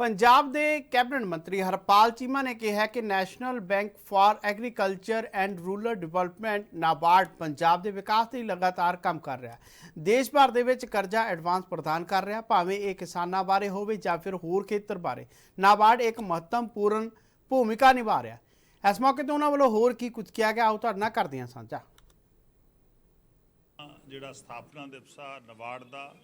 ਪੰਜਾਬ ਦੇ ਕੈਬਨਿਟ ਮੰਤਰੀ ਹਰਪਾਲ ਚੀਮਾ ਨੇ ਕਿਹਾ ਕਿ National Bank for Agriculture and Rural Development NABARD Punjab ਦੇ ਵਿਕਾਸ ਲਈ ਲਗਾਤਾਰ ਕੰਮ ਕਰ ਰਿਹਾ ਹੈ। ਦੇਸ਼ ਭਰ ਦੇ ਵਿੱਚ ਕਰਜ਼ਾ ਐਡਵਾਂਸ ਪ੍ਰਦਾਨ ਕਰ ਰਿਹਾ, ਭਾਵੇਂ ਇਹ ਕਿਸਾਨਾਂ ਬਾਰੇ ਹੋਵੇ ਜਾਂ ਫਿਰ ਹੋਰ ਖੇਤਰ ਬਾਰੇ। ਨਾਬਾਰਡ ਇੱਕ ਮਹੱਤਵਪੂਰਨ ਭੂਮਿਕਾ ਨਿਭਾ ਰਿਹਾ ਹੈ। ਇਸ ਮੌਕੇ ਤੇ ਉਹਨਾਂ ਵੱਲੋਂ ਹੋਰ ਕੀ ਕੁਝ ਕਿਹਾ ਗਿਆ ਉਹ ਤੁਹਾਡੇ ਨਾਲ ਕਰਦੇ ਹਾਂ ਸਾਂਝਾ। ਜਿਹੜਾ ਸਥਾਪਨਾ ਦਿਵਸ ਆ ਨਵਾਰਡ ਦਾ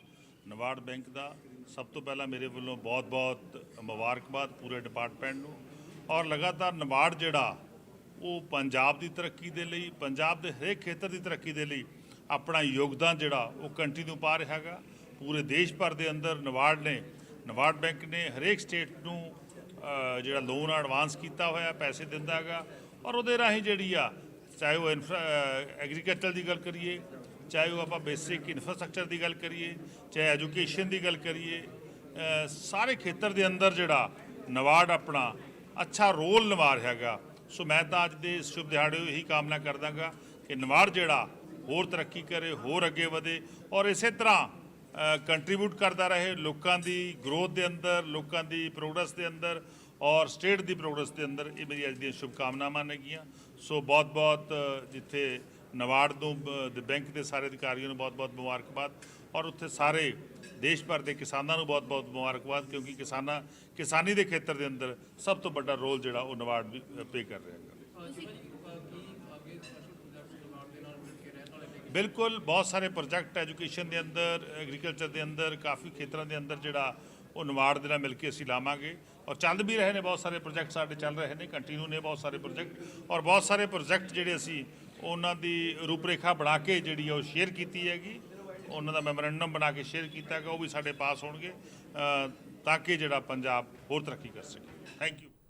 ਨਵਾਰਡ ਬੈਂਕ ਦਾ। ਸਭ ਤੋਂ ਪਹਿਲਾਂ ਮੇਰੇ ਵੱਲੋਂ ਬਹੁਤ-ਬਹੁਤ ਮੁਬਾਰਕਬਾਦ ਪੂਰੇ ਡਿਪਾਰਟਮੈਂਟ ਨੂੰ। ਔਰ ਲਗਾਤਾਰ ਨਵਾਰਡ ਜਿਹੜਾ, ਉਹ ਪੰਜਾਬ ਦੀ ਤਰੱਕੀ ਦੇ ਲਈ, ਪੰਜਾਬ ਦੇ ਹਰੇਕ ਖੇਤਰ ਦੀ ਤਰੱਕੀ ਦੇ ਲਈ ਆਪਣਾ ਯੋਗਦਾਨ ਜਿਹੜਾ, ਉਹ ਕੰਟੀਨਿਊ ਪਾ ਰਿਹਾ ਹੈਗਾ। ਪੂਰੇ ਦੇਸ਼ ਭਰ ਦੇ ਅੰਦਰ ਨਵਾਰਡ ਨੇ, ਨਵਾਰਡ ਬੈਂਕ ਨੇ ਹਰੇਕ ਸਟੇਟ ਨੂੰ ਜਿਹੜਾ ਲੋਨ ਐਡਵਾਂਸ ਕੀਤਾ ਹੋਇਆ, ਪੈਸੇ ਦਿੰਦਾ ਹੈਗਾ। ਔਰ ਉਹਦੇ ਰਾਹੀਂ ਜਿਹੜੀ ਆ, ਚਾਹੇ ਉਹ ਐਗਰੀਕਲਚਰ ਦੀ ਗੱਲ ਕਰੀਏ ਚਾਹੇ ਉਹ ਆਪਾਂ ਬੇਸਿਕ ਇਨਫਰਾਸਟ੍ਰਕਚਰ ਦੀ ਗੱਲ ਕਰੀਏ, ਚਾਹੇ ਐਜੂਕੇਸ਼ਨ ਦੀ ਗੱਲ ਕਰੀਏ ਸਾਰੇ ਖੇਤਰ ਦੇ ਅੰਦਰ ਜਿਹੜਾ ਨਵਾਰਡ ਆਪਣਾ ਅੱਛਾ ਰੋਲ ਨਿਭਾ ਰਿਹਾ ਹੈਗਾ। ਸੋ ਮੈਂ ਤਾਂ ਅੱਜ ਦੇ ਇਸ ਸ਼ੁਭ ਦਿਹਾੜੇ ਨੂੰ ਇਹੀ ਕਾਮਨਾ ਕਰਦਾਗਾ ਕਿ ਨਵਾਰਡ ਜਿਹੜਾ ਹੋਰ ਤਰੱਕੀ ਕਰੇ, ਹੋਰ ਅੱਗੇ ਵਧੇ ਔਰ ਇਸੇ ਤਰ੍ਹਾਂ ਕੰਟਰੀਬਿਊਟ ਕਰਦਾ ਰਹੇ ਲੋਕਾਂ ਦੀ ਗਰੋਥ ਦੇ ਅੰਦਰ, ਲੋਕਾਂ ਦੀ ਪ੍ਰੋਗਰੈਸ ਦੇ ਅੰਦਰ ਔਰ ਸਟੇਟ ਦੀ ਪ੍ਰੋਗਰੈਸ ਦੇ ਅੰਦਰ। ਇਹ ਮੇਰੀ ਅੱਜ ਦੀਆਂ ਸ਼ੁਭ ਕਾਮਨਾਵਾਂ ਨੇਗੀਆਂ ਸੋ ਬਹੁਤ ਬਹੁਤ ਜਿੱਥੇ ਨਵਾਰਡ ਨੂੰ ਬੈਂਕ ਦੇ ਸਾਰੇ ਅਧਿਕਾਰੀਆਂ ਨੂੰ ਬਹੁਤ ਬਹੁਤ ਮੁਬਾਰਕਬਾਦ ਔਰ ਉੱਥੇ ਸਾਰੇ ਦੇਸ਼ ਭਰ ਦੇ ਕਿਸਾਨਾਂ ਨੂੰ ਬਹੁਤ ਬਹੁਤ ਮੁਬਾਰਕਬਾਦ ਕਿਉਂਕਿ ਕਿਸਾਨਾਂ, ਕਿਸਾਨੀ ਦੇ ਖੇਤਰ ਦੇ ਅੰਦਰ ਸਭ ਤੋਂ ਵੱਡਾ ਰੋਲ ਜਿਹੜਾ ਉਹ ਨਵਾਰਡ ਵੀ ਪੇ ਕਰ ਰਿਹਾ ਹੈਗਾ। ਬਿਲਕੁਲ ਬਹੁਤ ਸਾਰੇ ਪ੍ਰੋਜੈਕਟ ਐਜੂਕੇਸ਼ਨ ਦੇ ਅੰਦਰ, ਐਗਰੀਕਲਚਰ ਦੇ ਅੰਦਰ, ਕਾਫੀ ਖੇਤਰਾਂ ਦੇ ਅੰਦਰ ਜਿਹੜਾ ਉਹ ਨਵਾਰਡ ਦੇ ਨਾਲ ਮਿਲ ਕੇ ਅਸੀਂ ਲਾਵਾਂਗੇ। ਔਰ ਚੱਲ ਵੀ ਰਹੇ ਨੇ ਬਹੁਤ ਸਾਰੇ ਪ੍ਰੋਜੈਕਟ ਸਾਡੇ ਚੱਲ ਰਹੇ ਨੇ ਕੰਟੀਨਿਊ ਨੇ ਬਹੁਤ ਸਾਰੇ ਪ੍ਰੋਜੈਕਟ ਔਰ ਬਹੁਤ ਸਾਰੇ ਪ੍ਰੋਜੈਕਟ ਜਿਹੜੇ ਅਸੀਂ ਉਹਨਾਂ ਦੀ ਰੂਪਰੇਖਾ ਬਣਾ ਕੇ ਜਿਹੜੀ ਆ ਉਹ ਸ਼ੇਅਰ ਕੀਤੀ ਹੈਗੀ। ਉਹਨਾਂ ਦਾ ਮੈਮੋਰੈਂਡਮ ਬਣਾ ਕੇ ਸ਼ੇਅਰ ਕੀਤਾ ਹੈਗਾ, ਉਹ ਵੀ ਸਾਡੇ ਪਾਸ ਹੋਣਗੇ ਤਾਂ ਕਿ ਜਿਹੜਾ ਪੰਜਾਬ ਹੋਰ ਤਰੱਕੀ ਕਰ ਸਕੇ। Thank you